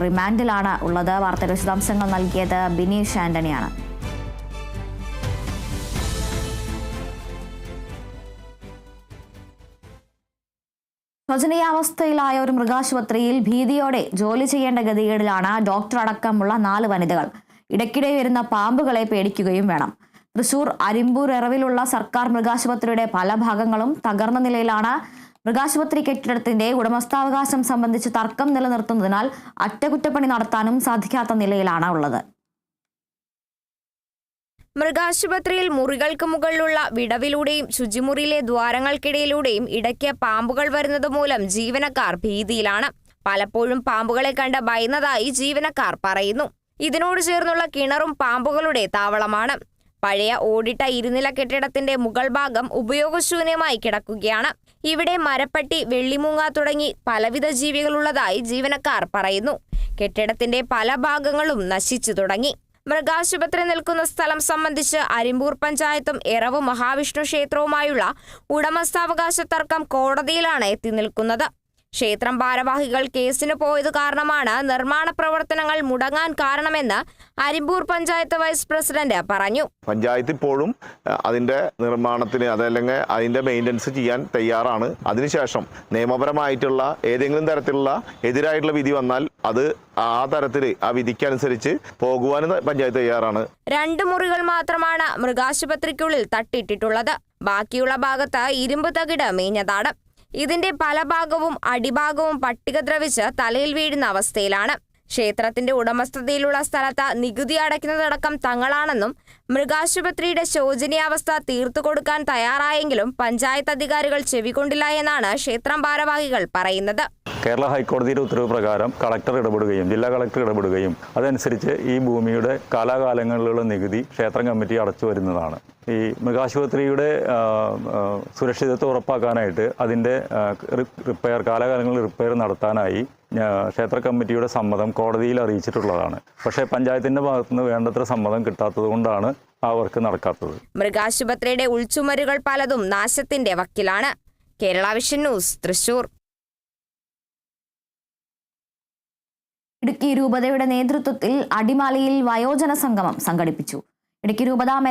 റിമാൻഡിലാണ് ഉള്ളത്. വാർത്തയുടെ വിശദാംശങ്ങൾ നൽകിയത് ബിനീഷ് ആന്റണിയാണ്. ശോചനീയാവസ്ഥയിലായ ഒരു മൃഗാശുപത്രിയിൽ ഭീതിയോടെ ജോലി ചെയ്യേണ്ട ഗതികേടിലാണ് ഡോക്ടർ അടക്കമുള്ള നാല് വനിതകൾ. ഇടയ്ക്കിടെ വരുന്ന പാമ്പുകളെ പേടിക്കുകയും വേണം. തൃശൂർ അരിമ്പൂർ എറവിലുള്ള സർക്കാർ മൃഗാശുപത്രിയുടെ പല ഭാഗങ്ങളും തകർന്ന നിലയിലാണ് മൃഗാശുപത്രി കെട്ടിടത്തിന്റെ ഉടമസ്ഥാവകാശം സംബന്ധിച്ച് തർക്കം നിലനിർത്തുന്നതിനാൽ അറ്റകുറ്റപ്പണി നടത്താനും സാധിക്കാത്ത നിലയിലാണ് ഉള്ളത്. മൃഗാശുപത്രിയിൽ മുറികൾക്ക് മുകളിലുള്ള വിടവിലൂടെയും ശുചിമുറിയിലെ ദ്വാരങ്ങൾക്കിടയിലൂടെയും ഇടയ്ക്ക് പാമ്പുകൾ വരുന്നത് മൂലം ജീവനക്കാർ ഭീതിയിലാണ്. പലപ്പോഴും പാമ്പുകളെ കണ്ട് ഭയന്നതായി ജീവനക്കാർ പറയുന്നു. ഇതിനോട് ചേർന്നുള്ള കിണറും പാമ്പുകളുടെ താവളമാണ്. പഴയ ഓടിട്ട ഇരുനില കെട്ടിടത്തിന്റെ മുകൾ ഭാഗം ഉപയോഗശൂന്യമായി കിടക്കുകയാണ്. ഇവിടെ മരപ്പട്ടി വെള്ളിമൂങ്ങ തുടങ്ങി പലവിധ ജീവികളുള്ളതായി ജീവനക്കാർ പറയുന്നു. കെട്ടിടത്തിന്റെ പല ഭാഗങ്ങളും നശിച്ചു തുടങ്ങി. മൃഗാശുപത്രി നിൽക്കുന്ന സ്ഥലം സംബന്ധിച്ച് അരിമ്പൂർ പഞ്ചായത്തും എറവ് മഹാവിഷ്ണു ക്ഷേത്രവുമായുള്ള ഉടമസ്ഥാവകാശ തർക്കം കോടതിയിലാണ് എത്തി നിൽക്കുന്നത്. ക്ഷേത്രം ഭാരവാഹികൾ കേസിന് പോയത് കാരണമാണ് നിർമ്മാണ പ്രവർത്തനങ്ങൾ മുടങ്ങാൻ കാരണമെന്ന് അരിമ്പൂർ പഞ്ചായത്ത് വൈസ് പ്രസിഡന്റ് പറഞ്ഞു. പഞ്ചായത്ത് ഇപ്പോഴും അതിന്റെ നിർമ്മാണത്തിന് അതല്ലെങ്കിൽ അതിന്റെ മെയിന്റനൻസ് ചെയ്യാൻ തയ്യാറാണ്. അതിനുശേഷം നിയമപരമായിട്ടുള്ള ഏതെങ്കിലും തരത്തിലുള്ള എതിരായിട്ടുള്ള വിധി വന്നാൽ അത് ആ തരത്തിൽ ആ വിധിക്കനുസരിച്ച് പോകുവാനും പഞ്ചായത്ത് തയ്യാറാണ്. രണ്ട് മുറികൾ മാത്രമാണ് മൃഗാശുപത്രിക്കുള്ളിൽ തട്ടിയിട്ടിട്ടുള്ളത്. ബാക്കിയുള്ള ഭാഗത്ത് ഇരുമ്പ് തകിട് മേഞ്ഞതാണ് ഇതിന്റെ പല ഭാഗവും അടിഭാഗവും പട്ടിക ദ്രവിച്ച് തലയിൽ വീഴുന്ന അവസ്ഥയിലാണ്. ക്ഷേത്രത്തിന്റെ ഉടമസ്ഥതയിലുള്ള സ്ഥലത്ത് നികുതി അടയ്ക്കുന്നതടക്കം തങ്ങളാണെന്നും മൃഗാശുപത്രിയുടെ ശോചനീയാവസ്ഥ തീർത്തു കൊടുക്കാൻ തയ്യാറായെങ്കിലും പഞ്ചായത്ത് അധികാരികൾ ചെവികൊണ്ടില്ല എന്നാണ് ക്ഷേത്രം ഭാരവാഹികൾ പറയുന്നത്. കേരള ഹൈക്കോടതിയുടെ ഉത്തരവ് പ്രകാരം കളക്ടർ ഇടപെടുകയും ജില്ലാ കളക്ടർ ഇടപെടുകയും അതനുസരിച്ച് ഈ ഭൂമിയുടെ കാലാകാലങ്ങളിലുള്ള നികുതി ക്ഷേത്രം കമ്മിറ്റി അടച്ചു വരുന്നതാണ്. ഈ മൃഗാശുപത്രിയുടെ സുരക്ഷിതത്വം ഉറപ്പാക്കാനായിട്ട് അതിന്റെ റിപ്പയർ കാലാകാലങ്ങളിൽ റിപ്പയർ നടത്താനായി ക്ഷേത്ര കമ്മിറ്റിയുടെ സമ്മതം കോടതിയിൽ അറിയിച്ചിട്ടുള്ളതാണ്. പക്ഷേ പഞ്ചായത്തിന്റെ ഭാഗത്തുനിന്ന് വേണ്ടത്ര സമ്മതം കിട്ടാത്തത് കൊണ്ടാണ് ആ വർക്ക് നടക്കാത്തത്. മൃഗാശുപത്രിയുടെ ഉൾച്ചുമരുകൾ പലതും നാശത്തിന്റെ വക്കിലാണ്. Kerala vision news Thrissur. Idukki രൂപതയുടെ നേതൃത്വത്തിൽ അടിമാലിയിൽ വയോജന സംഗമം സംഘടിപ്പിച്ചു. ഇടുക്കി രൂപത